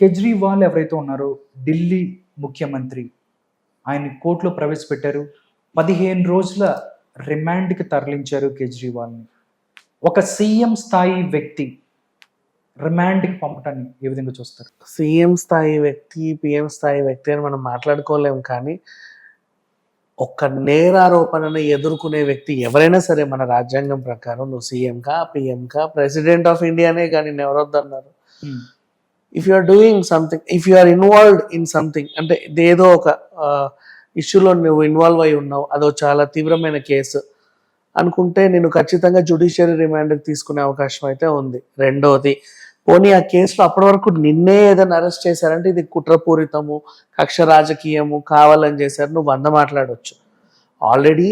కేజ్రీవాల్ ఎవరైతే ఉన్నారో ఢిల్లీ ముఖ్యమంత్రి ఆయన కోర్టులో ప్రవేశపెట్టారు. పదిహేను రోజుల రిమాండ్కి తరలించారు కేజ్రీవాల్ని. ఒక సీఎం స్థాయి వ్యక్తి రిమాండ్కి పంపటాన్ని ఏ విధంగా చూస్తారు? సీఎం స్థాయి వ్యక్తి పిఎం స్థాయి వ్యక్తి అని మనం మాట్లాడుకోలేము కానీ ఒక్క నేరారోపణను ఎదుర్కొనే వ్యక్తి ఎవరైనా సరే మన రాజ్యాంగం ప్రకారం నువ్వు సీఎం కా పిఎం కా ప్రెసిడెంట్ ఆఫ్ ఇండియానే కానీ నేను ఎవరొద్దన్నారు if you are doing something if you are involved in something అంటే ఏదో ఒక ఇష్యూలో నువ్వు ఇన్వాల్వ్ అయి ఉన్నావు అదో చాలా తీవ్రమైన కేసు అనుకుంటే నేను ఖచ్చితంగా జుడిషియరీ రిమాండ్కి తీసుకునే అవకాశం అయితే ఉంది. రెండోది పోనీ ఆ కేసులో అప్పటి వరకు నిన్నే ఏదైనా అరెస్ట్ చేశారంటే ఇది కుట్రపూరితము కక్ష రాజకీయము కావాలని చేశారు నువ్వు వంద మాట్లాడవచ్చు ఆల్రెడీ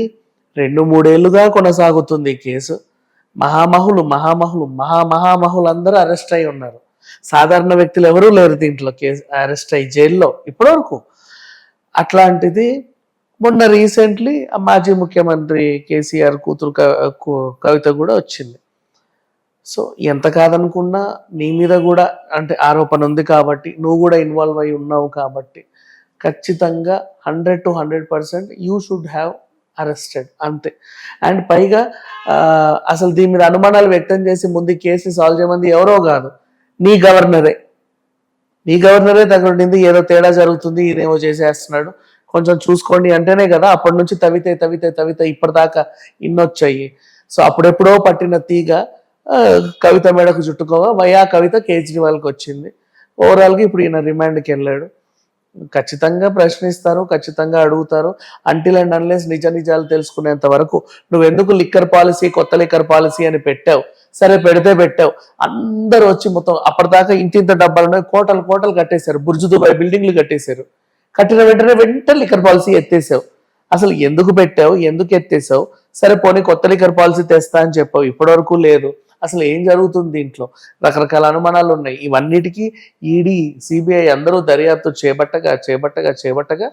రెండు మూడేళ్ళుగా కొనసాగుతుంది ఈ కేసు. మహామహులు మహామహులు మహా మహామహులు అందరూ అరెస్ట్ అయి ఉన్నారు. సాధారణ వ్యక్తులు ఎవరూ లేరు దీంట్లో కేసు అరెస్ట్ అయ్యి జైల్లో ఇప్పటివరకు. అట్లాంటిది మొన్న రీసెంట్లీ మాజీ ముఖ్యమంత్రి కేసీఆర్ కూతురు కవిత కూడా వచ్చింది. సో ఎంత కాదనుకున్నా నీ మీద కూడా అంటే ఆరోపణ ఉంది కాబట్టి నువ్వు కూడా ఇన్వాల్వ్ అయి ఉన్నావు కాబట్టి ఖచ్చితంగా hundred to hundred percent you should have arrested అంతే. అండ్ పైగా అసలు దీని మీద అనుమానాలు వ్యక్తం చేసి ముందు కేసు సాల్వ్ చేయమంది ఎవరో కాదు. నీ గవర్నరే. నీ గవర్నరే దగ్గర ఏదో తేడా జరుగుతుంది ఈయనేమో చేసేస్తున్నాడు. కొంచెం చూసుకోండి అంటేనే కదా అప్పటి నుంచి తవితే తవితే తవితే ఇప్పటిదాకా ఇన్నొచ్చాయి. సో అప్పుడెప్పుడో పట్టిన తీగ కవిత మేడకు చుట్టుకోగా వయా కవిత కేజ్రీవాల్కి వచ్చింది. ఓవరాల్గా ఇప్పుడు ఈయన రిమాండ్కి వెళ్ళాడు. ఖచ్చితంగా ప్రశ్నిస్తారు ఖచ్చితంగా అడుగుతారు. అంటిల్ అండ్ అన్లెస్ నిజ నిజాలు తెలుసుకునేంత వరకు నువ్వు ఎందుకు లిక్కర్ పాలసీ కొత్త లిక్కర్ పాలసీ అని పెట్టావు? సరే పెడితే పెట్టావు. అందరూ వచ్చి మొత్తం అప్పటిదాకా ఇంటింత డబ్బాలు కోటలు కోటలు కట్టేశారు. బుర్జు దుబాయ్ బిల్డింగ్లు కట్టేశారు. కట్టిన వెంటనే వెంటనే లిక్కర్ పాలసీ ఎత్తేసావు. అసలు ఎందుకు పెట్టావు? ఎందుకు ఎత్తేసావు? సరే పోనీ కొత్త లిక్కర్ పాలసీ తెస్తా అని చెప్పావు. ఇప్పటివరకు లేదు. అసలు ఏం జరుగుతుంది దీంట్లో? రకరకాల అనుమానాలు ఉన్నాయి. ఇవన్నిటికీ ఈడీ సిబిఐ అందరూ దర్యాప్తు చేపట్టగా చేపట్టగా చేపట్టగా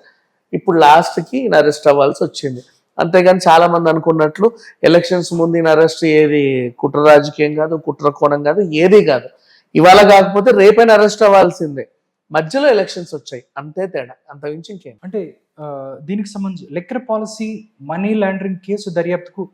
ఇప్పుడు లాస్ట్కి అరెస్ట్ అవ్వాల్సి వచ్చింది. అంతేగాని చాలా మంది అనుకున్నట్లు ఎలక్షన్స్ ముందు ఈయన అరెస్ట్ ఏది కుట్ర రాజకీయం కాదు కుట్ర కోణం కాదు ఏది కాదు. ఇవాళ కాకపోతే రేపైనా అరెస్ట్ అవ్వాల్సిందే. మధ్యలో ఎలక్షన్స్ వచ్చాయి. అంతే తేడా. అంత ఇంకేం. అంటే దీనికి సంబంధించి liquor policy money laundering case దర్యాప్తుకు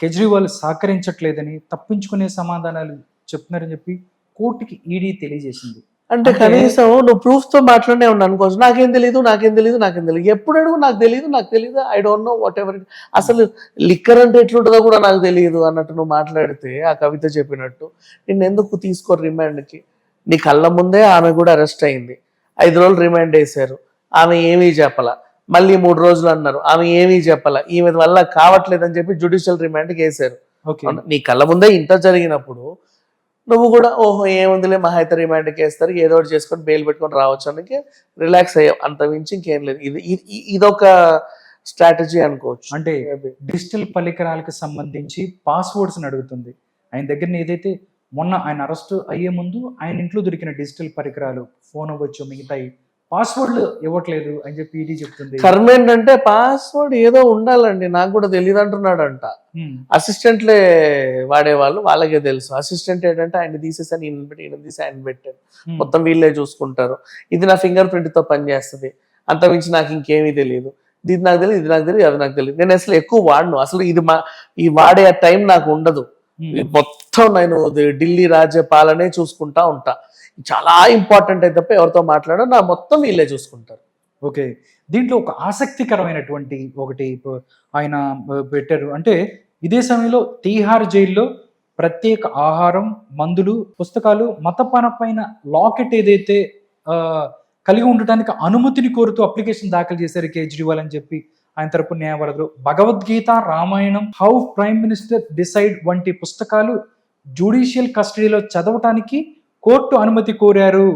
Kejriwal సహకరించట్లేదని తప్పించుకునే సమాధానాలు చెప్తున్నారని చెప్పి కోర్టుకి ఈడీ తెలియజేసింది. అంటే కనీసం నువ్వు ప్రూఫ్తో మాట్లాడే ఉన్నాను అనుకోవచ్చు నాకేం తెలియదు నాకేం తెలియదు నాకేం తెలియదు ఎప్పుడు అడుగు నాకు తెలియదు నాకు తెలియదు I don't know whatever అసలు లిక్కర్ అంటే ఎట్లుంటుందో కూడా నాకు తెలియదు అన్నట్టు నువ్వు మాట్లాడితే ఆ కవిత చెప్పినట్టు. నిన్ను ఎందుకు తీసుకోరు రిమాండ్కి? నీ కళ్ళ ముందే ఆమె కూడా అరెస్ట్ అయింది. ఐదు రోజులు రిమాండ్ వేశారు. ఆమె ఏమీ చెప్పాల. మళ్ళీ మూడు రోజులు అన్నారు. ఆమె ఏమీ చెప్పాల. ఈమె వల్ల కావట్లేదని చెప్పి జుడిషియల్ రిమాండ్కి వేశారు? నీ కళ్ళ ముందే ఇంత జరిగినప్పుడు నువ్వు కూడా ఓహో ఏముందిలే మహా అయితే రిమాండ్కి వేస్తారు ఏదో ఒకటి చేసుకొని బెయిల్ పెట్టుకొని రావచ్చు అని రిలాక్స్ అయ్యావు. అంత మించి ఇంకేం లేదు. ఇది ఇది- ఇది- ఇదొక స్ట్రాటజీ అనుకోవచ్చు. అంటే. డిజిటల్ పరికరాలకు సంబంధించి పాస్వర్డ్స్ అడుగుతుంది. ఆయన దగ్గర ఏదైతే మొన్న ఆయన అరెస్ట్ అయ్యే ముందు ఆయన ఇంట్లో దొరికిన డిజిటల్ పరికరాలు ఫోన్ అవ్వచ్చు మిగతాయి పాస్వర్డ్లు ఇవ్వట్లేదు అని చెప్పి ఈడీ చెప్తుంది. కర్మ ఏంటంటే పాస్వర్డ్ ఏదో ఉండాలండి నాకు కూడా తెలియదు అంటున్నాడంట. హ్మ్. అసిస్టెంట్లే వాడేవాళ్ళు వాళ్ళకే తెలుసు. అసిస్టెంట్ ఏంటంటే ఆయన తీసేసాను ఈయన పెట్టి ఈయన తీసి ఆయన పెట్టాను. మొత్తం వీళ్ళే చూసుకుంటారు. ఇది నా ఫింగర్ ప్రింట్తో పనిచేస్తుంది. అంత మించి నాకు ఇంకేమీ తెలియదు ఇది నాకు తెలియదు ఇది నాకు తెలియదు అది నాకు తెలియదు నేను అసలు ఎక్కువ వాడను. అసలు ఇది మా ఈ వాడే టైం నాకు ఉండదు. మొత్తం నేను ఢిల్లీ రాజ్య పాలనే చూసుకుంటా ఉంటా. చాలా ఇంపార్టెంట్ అయితే తప్ప ఎవరితో మాట్లాడో నా మొత్తం వీళ్ళే చూసుకుంటారు. ఓకే. దీంట్లో ఒక ఆసక్తికరమైనటువంటి ఒకటి ఆయన పెట్టారు. అంటే ఇదే సమయంలో తీహార్ జైల్లో ప్రత్యేక ఆహారం మందులు పుస్తకాలు మతపరమైన లాకెట్ ఏదైతే కలిగి ఉండటానికి అనుమతిని కోరుతూ అప్లికేషన్ దాఖలు చేశారు కేజ్రీవాల్ అని చెప్పి ఆయన తరపు న్యాయవాదులు. Bhagavad Gita Ramayanam how prime minister decide వంటి పుస్తకాలు జ్యుడిషియల్ కస్టడీలో చదవటానికి కోర్టు అనుమతి కోరారు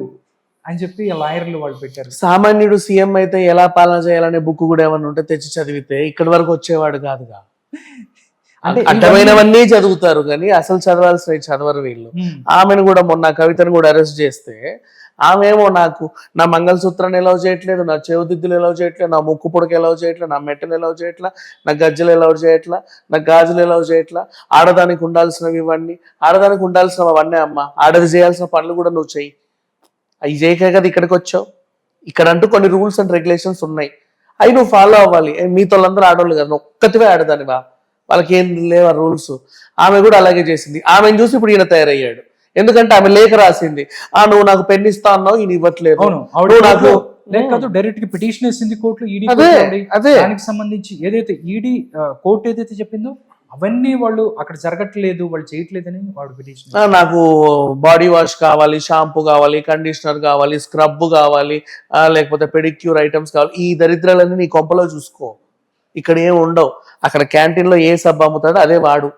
అని చెప్పి లాయర్లు వాళ్ళు పెట్టారు. సామాన్యుడు సీఎం అయితే ఎలా పాలన చేయాలనే బుక్ కూడా ఏమన్నా ఉంటే తెచ్చి చదివితే ఇక్కడి వరకు వచ్చేవాడు కాదుగా. అంటే అడ్డమైనవన్నీ చదువుతారు కానీ అసలు చదవాల్సినవి చదవరు వీళ్ళు. ఆమెను కూడా మొన్న కవితను కూడా అరెస్ట్ చేస్తే ఆమెమో నాకు నా మంగళసూత్రాన్ని ఎలా చేయట్లేదు నా చెవుదిద్దులు ఎలా చేయట్లేదు నా ముక్కు పొడక ఎలా చేయట్లేదు నా మెట్టలు ఎలా చేయట్లా నా గజ్జలు ఎలా చేయట్లా నా గాజులు ఎలా చేయట్లా ఆడదానికి ఉండాల్సినవి ఇవన్నీ ఆడదానికి ఉండాల్సినవి అవన్నీ అమ్మ. ఆడది చేయాల్సిన పనులు కూడా నువ్వు చెయ్యి. అవి చేయకే కదా ఇక్కడికి వచ్చావు? ఇక్కడ అంటూ కొన్ని రూల్స్ అండ్ రెగ్యులేషన్స్ ఉన్నాయి. అవి నువ్వు ఫాలో అవ్వాలి. మీతో వాళ్ళందరూ ఆడవాళ్ళు కదా ఒక్కటివే ఆడదాని బా వాళ్ళకి ఏం లేవా రూల్స్? ఆమె కూడా అలాగే చేసింది. ఆమెను చూసి ఇప్పుడు ఈయన తయారయ్యాడు. ఎందుకంటే ఆమె లేఖ రాసింది. ఆ నువ్వు నాకు పెన్ ఇస్తా అన్నావు ఈయన ఇవ్వట్లేదు. నువ్వు నాకు లేక కాదు డైరెక్ట్గా పిటిషన్ వేసింది కోర్టులో ఈడీ అదే దానికి సంబంధించి ఏదైతే ఈడీ కోర్టు ఏదైతే చెప్పిందో అవన్నీ వాళ్ళు అక్కడ జరగట్లేదు వాళ్ళు చేయట్లేదని వాడు పిటిషన్ నాకు బాడీ వాష్ కావాలి షాంపూ కావాలి కండిషనర్ కావాలి స్క్రబ్ కావాలి లేకపోతే పెడిక్యూర్ ఐటమ్స్ కావాలి. ఈ దరిద్రాలన్నీ నీ కొంపలో చూసుకో. ఇక్కడ ఏం ఉండవు. అక్కడ క్యాంటీన్లో ఏ సబ్బు అమ్ముతాడో అదే వాడు.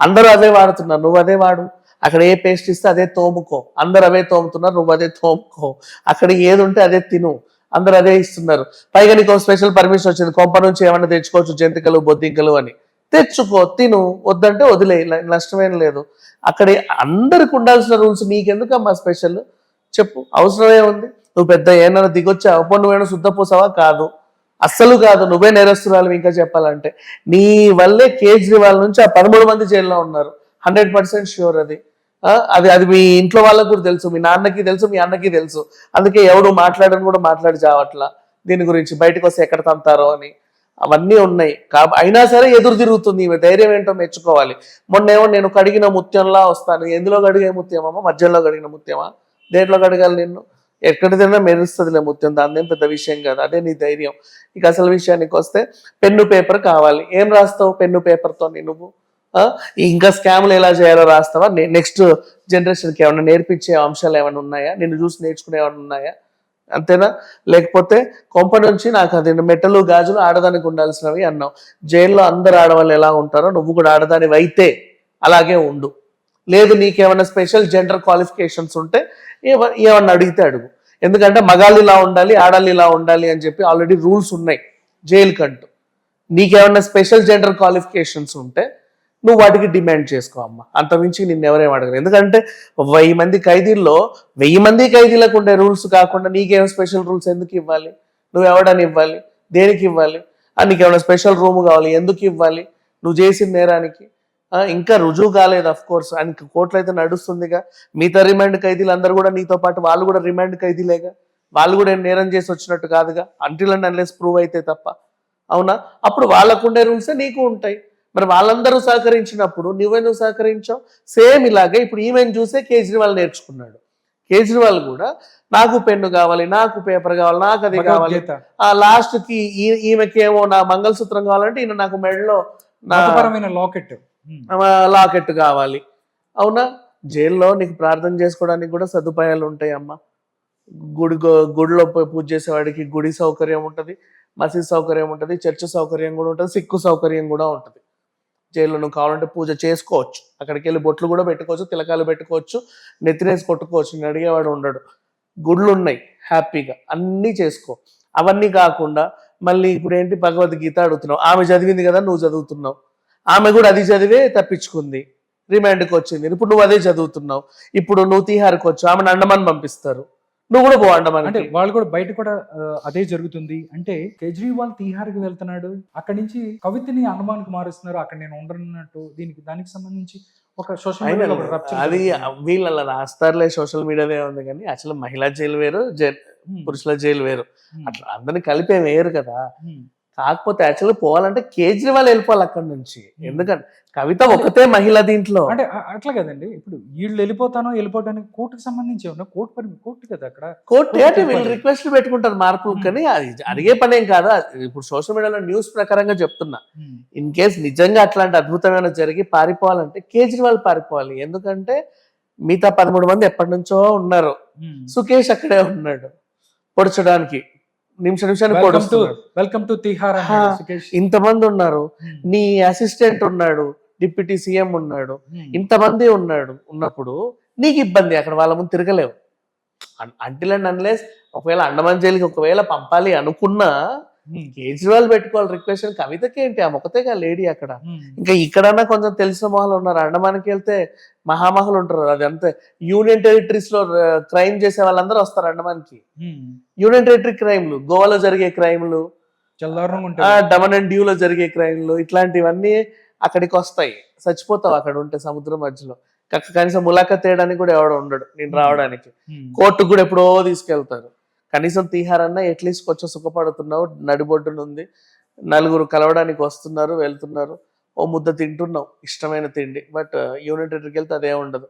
అందరూ అదే వాడుతున్నారు. నువ్వు అదే వాడు. అక్కడ ఏ పేస్ట్ ఇస్తే అదే తోముకో. అందరు అవే తోముతున్నారు నువ్వు అదే తోముకో. అక్కడ ఏది ఉంటే అదే తిను. అందరు అదే ఇస్తున్నారు. పైగా నీకు స్పెషల్ పర్మిషన్ వచ్చింది. కొంప నుంచి ఏమన్నా తెచ్చుకోవచ్చు జంతికలు బొద్దింకలు అని. తెచ్చుకో తిను. వద్దంటే వదిలే నష్టమేం లేదు. అక్కడ అందరికి ఉండాల్సిన రూల్స్ నీకెందుకమ్మా స్పెషల్ చెప్పు. అవసరమే ఉంది. నువ్వు పెద్ద ఏమైనా దిగొచ్చా అప్పుడు నువ్వేమైనా శుద్ధపోసావా కాదు. అస్సలు కాదు. నువ్వే నేరస్తురాలు ఇంకా చెప్పాలంటే. నీ వల్లే కేజ్రీవాల్ నుంచి ఆ పదమూడు మంది జైల్లో ఉన్నారు. హండ్రెడ్ పర్సెంట్ షూర్ అది. అది అది మీ ఇంట్లో వాళ్ళకు కూడా తెలుసు మీ నాన్నకి తెలుసు మీ అన్నకి తెలుసు. అందుకే ఎవడు మాట్లాడని కూడా మాట్లాడి చావట్లా. దీని గురించి బయటకు వస్తే ఎక్కడ తంతారో అని. అవన్నీ ఉన్నాయి. కాబ అయినా సరే ఎదురు తిరుగుతుంది. ఈమె ధైర్యం ఏంటో మెచ్చుకోవాలి. మొన్నేమో నేను కడిగిన ముత్యంలా వస్తాను. ఎందులో కడిగే ముత్యమమ్మా? మధ్యలో కడిగిన ముత్యమా? దేంట్లో కడగాలి నిన్ను? ఎక్కడ తిన్నా మెరుస్తుందిలే ముత్యం. దాని పెద్ద విషయం కాదు. అదే నీ ధైర్యం. ఇక అసలు విషయానికి వస్తే పెన్ను పేపర్ కావాలి. ఏం రాస్తావు పెన్ను పేపర్తో నువ్వు? ఇంకా స్కామ్లు ఎలా చేయాలో రాస్తావా? నెక్స్ట్ జనరేషన్కి ఏమైనా నేర్పించే అంశాలు ఏమైనా ఉన్నాయా? నిన్ను చూసి నేర్చుకునే ఏమైనా ఉన్నాయా? అంతేనా? లేకపోతే కొంప నుంచి నాకు అది మెట్టలు గాజులు ఆడదానికి ఉండాల్సినవి అన్నావు. జైల్లో అందరు ఆడవాళ్ళు ఎలా ఉంటారో నువ్వు కూడా ఆడదానివి అయితే అలాగే ఉండు. లేదు నీకేమైనా స్పెషల్ జెండర్ క్వాలిఫికేషన్స్ ఉంటే ఏమన్నా అడిగితే అడుగు. ఎందుకంటే మగాళ్ళు ఇలా ఉండాలి ఆడాలి ఇలా ఉండాలి అని చెప్పి ఆల్రెడీ రూల్స్ ఉన్నాయి జైలు కంటూ నీకేమైనా స్పెషల్ జెండర్ క్వాలిఫికేషన్స్ ఉంటే నువ్వు వాటికి డిమాండ్ చేసుకో అమ్మ. అంతమించి నిన్ను ఎవరేం అడగరు. ఎందుకంటే వెయ్యి మంది ఖైదీల్లో వెయ్యి మంది ఖైదీలకు ఉండే రూల్స్ కాకుండా నీకేం స్పెషల్ రూల్స్ ఎందుకు ఇవ్వాలి? నువ్వు ఎవడని ఇవ్వాలి? దేనికి ఇవ్వాలి? నీకు ఏమైనా స్పెషల్ రూమ్ కావాలి? ఎందుకు ఇవ్వాలి? నువ్వు చేసిన నేరానికి. ఇంకా రుజువు కాలేదు అఫ్ కోర్స్ ఆయనకి కోర్టులో అయితే నడుస్తుందిగా. మిగతా రిమాండ్ ఖైదీలు అందరూ కూడా నీతో పాటు వాళ్ళు కూడా రిమాండ్ ఖైదీలేగా. వాళ్ళు కూడా ఏం నేరం చేసి వచ్చినట్టు కాదుగా. అంటిల్ అండ్ అన్లెస్ ప్రూవ్ అయితే తప్ప. అవునా? అప్పుడు వాళ్ళకు ఉండే రూల్సే నీకు ఉంటాయి. మరి వాళ్ళందరూ సహకరించినప్పుడు నువ్వెందుకు సహకరించావు? సేమ్ ఇలాగే ఇప్పుడు ఈమెను చూసే కేజ్రీవాల్ నేర్చుకున్నాడు. కేజ్రీవాల్ కూడా నాకు పెన్ను కావాలి నాకు పేపర్ కావాలి నాకు అది కావాలి. ఆ లాస్ట్కి ఈ- ఈమెకి ఏమో నా మంగళసూత్రం కావాలంటే ఈయన నాకు మెడలో లాకెట్. లాకెట్ కావాలి. అవునా? జైల్లో నీకు ప్రార్థన చేసుకోవడానికి కూడా సదుపాయాలు ఉంటాయి అమ్మ. గుడి గుడిలో పూజ చేసేవాడికి గుడి సౌకర్యం ఉంటుంది మసీద్ సౌకర్యం ఉంటుంది చర్చ్ సౌకర్యం కూడా ఉంటుంది సిక్కు సౌకర్యం కూడా ఉంటుంది. జైల్లో నువ్వు కావాలంటే పూజ చేసుకోవచ్చు. అక్కడికి వెళ్ళి బొట్లు కూడా పెట్టుకోవచ్చు తిలకాలు పెట్టుకోవచ్చు నెత్తినేసి కొట్టుకోవచ్చు. నేను అడిగేవాడు ఉండడు. గుళ్ళు ఉన్నాయి హ్యాపీగా. అన్నీ చేసుకో. అవన్నీ కాకుండా మళ్ళీ ఇప్పుడు ఏంటి భగవద్గీత అడుగుతున్నావు. ఆమె చదివింది కదా నువ్వు చదువుతున్నావు. ఆమె కూడా అది చదివే తప్పించుకుంది. రిమాండ్కి వచ్చింది. ఇప్పుడు నువ్వు అదే చదువుతున్నావు. ఇప్పుడు నువ్వు తీహార్కి వచ్చావు. ఆమెను అండమాన్ పంపిస్తారు. నువ్వు కూడా పో అంటే వాళ్ళు కూడా బయట కూడా అదే జరుగుతుంది అంటే కేజ్రీవాల్ తీహార్కి వెళ్తున్నాడు అక్కడి నుంచి కవితని అండమాన్కి మారుస్తున్నారు అక్కడ నేను ఉండనున్నట్టు దీనికి దానికి సంబంధించి ఒక సోషల్ మీడియాలో rupture అది. వీళ్ళు అలా రాస్తారులే సోషల్ మీడియాదే ఉంది కానీ అసలు మహిళా జైలు వేరు. పురుషుల జైలు వేరు. అట్లా అందరిని కలిపే వేరు కదా. కాకపోతే యాక్చువల్గా పోవాలంటే కేజ్రీవాల్ వెళ్ళిపోవాలి అక్కడ నుంచి. ఎందుకంటే కవిత ఒకతే మహిళ దీంట్లో. అంటే అట్లా కదండి. ఇప్పుడు వీళ్ళు వెళ్ళిపోతానో వెళ్ళిపోవడానికి కోర్టుకి సంబంధించి ఏమన్నా కోర్టు పరి కోర్టు కదా అక్కడ? కోర్టు అంటే వీళ్ళు. రిక్వెస్ట్ పెట్టుకుంటారు మార్పులు Hmm. కానీ అది అడిగే పనేం కాదు. అది ఇప్పుడు సోషల్ మీడియాలో న్యూస్ ప్రకారంగా చెప్తున్నా. ఇన్ కేస్ నిజంగా అట్లాంటి అద్భుతమైన జరిగి పారిపోవాలంటే కేజ్రీవాల్ పారిపోవాలి. ఎందుకంటే మిగతా పదమూడు మంది ఎప్పటి నుంచో ఉన్నారు. సుకేష్ అక్కడే ఉన్నాడు. పొడచడానికి. నిమిషం నిమిషానికి వెల్కమ్ టు పొడుస్తున్నాడు వెల్కమ్ టు తిహార్ ఇంతమంది ఉన్నారు Hmm. నీ అసిస్టెంట్ ఉన్నాడు డిప్యూటీ సీఎం ఉన్నాడు Hmm. ఇంతమంది ఉన్నాడు ఉన్నప్పుడు నీకు ఇబ్బంది అక్కడ వాళ్ళ ముందు తిరగలేవు అంటిల్ అండ్ అన్లెస్ ఒకవేళ అండమాన్ జైలుకి ఒకవేళ పంపాలి అనుకున్నా. కేజ్రీవాల్ పెట్టుకోవాలి రిక్వెస్ట్ కవితకి ఏంటి ఆమె ఒకతేగా లేడీ అక్కడ. ఇంకా ఇక్కడన్నా కొంచెం తెలిసిన మొహాలు ఉన్నారు. అండమాన్కి వెళ్తే మహామహులు ఉంటారు అది అంతే యూనియన్ టెరిటరీస్లో క్రైమ్ చేసే వాళ్ళందరూ వస్తారు అండమాన్కి. యూనియన్ టెరిటరీ క్రైమ్లు గోవాలో జరిగే క్రైమ్లు ఆ, డమన్ అండ్ డ్యూలో జరిగే క్రైమ్లు ఇట్లాంటివన్నీ అక్కడికి వస్తాయి. చచ్చిపోతావు అక్కడ ఉంటే సముద్రం మధ్యలో. కనీసం ములాఖత్ చేయడానికి కూడా ఎవడు ఉండడు నేను రావడానికి. కోర్టుకు కూడా ఎప్పుడో తీసుకెళ్తారు. కనీసం తీహారన్నా ఎట్లీస్ట్ కొంచెం సుఖపడుతున్నావు నడిబొడ్డునుంది. నలుగురు కలవడానికి వస్తున్నారు వెళ్తున్నారు. ఓ ముద్ద తింటున్నావు ఇష్టమైన తిండి. బట్ యూనిట్ వెళ్తే అదే ఉండదు.